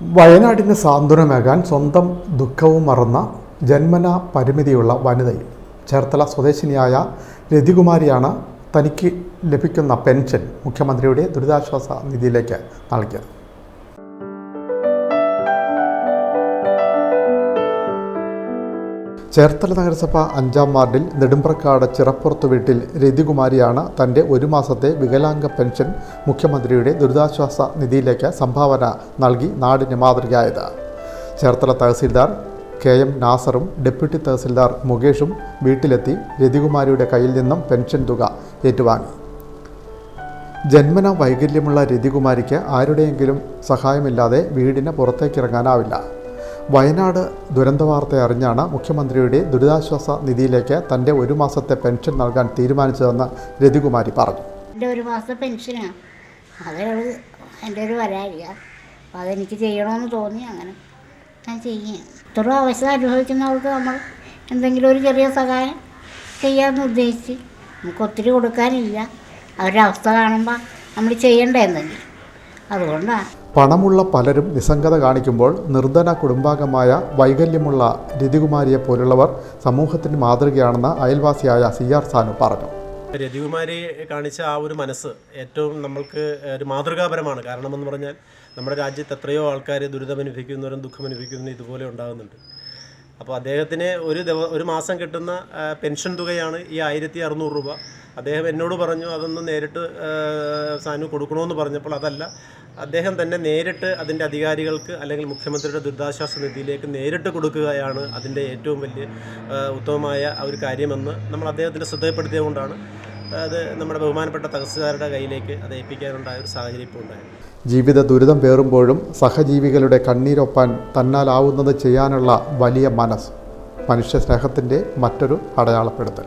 വയനാടിന് സാന്ത്വനമേകാൻ സ്വന്തം ദുഃഖവും മറന്ന ജന്മന പരിമിതിയുള്ള വനിതയും ചേർത്തല സ്വദേശിനിയായ രതികുമാരിയാണ് തനിക്ക് ലഭിക്കുന്ന പെൻഷൻ മുഖ്യമന്ത്രിയുടെ ദുരിതാശ്വാസ നിധിയിലേക്ക് നൽകിയത്. ചേർത്തല നഗരസഭ അഞ്ചാം വാർഡിൽ നെടുമ്പ്രക്കാട് ചിറപ്പുറത്ത് വീട്ടിൽ രതികുമാരിയാണ് തന്റെ ഒരു മാസത്തെ വികലാംഗ പെൻഷൻ മുഖ്യമന്ത്രിയുടെ ദുരിതാശ്വാസ നിധിയിലേക്ക് സംഭാവന നൽകി നാടിന് മാതൃകയായത്. ചേർത്തല തഹസീൽദാർ കെ എം നാസറും ഡെപ്യൂട്ടി തഹസീൽദാർ മുകേഷും വീട്ടിലെത്തി രതികുമാരിയുടെ കയ്യിൽ നിന്നും പെൻഷൻ തുക ഏറ്റുവാങ്ങി. ജന്മന വൈകല്യമുള്ള രതികുമാരിക്ക് ആരുടെയെങ്കിലും സഹായമില്ലാതെ വീടിന് പുറത്തേക്കിറങ്ങാനാവില്ല. വയനാട് ദുരന്ത വാർത്ത അറിഞ്ഞാണ് മുഖ്യമന്ത്രിയുടെ ദുരിതാശ്വാസ നിധിയിലേക്ക് തന്റെ ഒരു മാസത്തെ പെൻഷൻ നൽകാൻ തീരുമാനിച്ചതെന്ന് രതികുമാരി പറഞ്ഞു. എന്റെ ഒരു മാസത്തെ പെൻഷനാണ് അതേൾ എന്റെ ഒരു വരാഴിക അപ്പോൾ അതെനിക്ക് ചെയ്യണമെന്ന് തോന്നി. അങ്ങനെ ഞാൻ ചെയ്യും. ഇത്ര അവസ്ഥ അനുഭവിക്കുന്നവർക്ക് നമ്മൾ എന്തെങ്കിലും ഒരു ചെറിയ സഹായം ചെയ്യാമെന്ന് ഉദ്ദേശിച്ച് നമുക്ക് ഒത്തിരി കൊടുക്കാനില്ല. അവരുടെ അവസ്ഥ കാണുമ്പോൾ നമ്മൾ ചെയ്യേണ്ട എന്തെങ്കിലും. അതുകൊണ്ടാണ് പണമുള്ള പലരും നിസ്സംഗത കാണിക്കുമ്പോൾ നിർധന കുടുംബാംഗമായ വൈകല്യമുള്ള രതികുമാരിയെ പോലുള്ളവർ സമൂഹത്തിന് മാതൃകയാണെന്ന് അയൽവാസിയായ സി ആർ സാനു പറഞ്ഞു. രതികുമാരി കാണിച്ച ആ ഒരു മനസ്സ് ഏറ്റവും നമ്മൾക്ക് ഒരു മാതൃകാപരമാണ്. കാരണം എന്ന് പറഞ്ഞാൽ നമ്മുടെ രാജ്യത്ത് എത്രയോ ആൾക്കാർ ദുരിതമനുഭവിക്കുന്നവരും ദുഃഖമനുഭവിക്കുന്നവരും ഇതുപോലെ ഉണ്ടാകുന്നുണ്ട്. അപ്പോൾ അദ്ദേഹത്തിന് ഒരു ദിവ ഒരു മാസം കിട്ടുന്ന പെൻഷൻ തുകയാണ് ഈ ആയിരത്തി അറുന്നൂറ് രൂപ. അദ്ദേഹം എന്നോട് പറഞ്ഞു അതൊന്ന് നേരിട്ട് സാനു കൊടുക്കണമെന്ന് പറഞ്ഞപ്പോൾ അതല്ല. അദ്ദേഹം തന്നെ നേരിട്ട് അതിന്റെ അധികാരികൾക്ക് അല്ലെങ്കിൽ മുഖ്യമന്ത്രിയുടെ ദുരിതാശ്വാസ നിധിയിലേക്ക് നേരിട്ട് കൊടുക്കുകയാണ് അതിന്റെ ഏറ്റവും വലിയ ഉത്തമമായ ഒരു കാര്യമെന്ന് നമ്മൾ അദ്ദേഹത്തിന്റെ ശ്രദ്ധയപ്പെടുത്തിയതുകൊണ്ടാണ് അത് നമ്മുടെ ബഹുമാനപ്പെട്ട തഹസിൽദാരുടെ കയ്യിലേക്ക് അത് ഏൽപ്പിക്കാനുണ്ടായ ഒരു സാഹചര്യം ഇപ്പോൾ ഉണ്ടായിരുന്നു ജീവിത ദുരിതം പേറുമ്പോഴും സഹജീവികളുടെ കണ്ണീരൊപ്പാൻ തന്നാലാവുന്നത് ചെയ്യാനുള്ള വലിയ മനസ്സ് മനുഷ്യ സ്നേഹത്തിന്റെ മറ്റൊരു അടയാളപ്പെടുത്തൽ.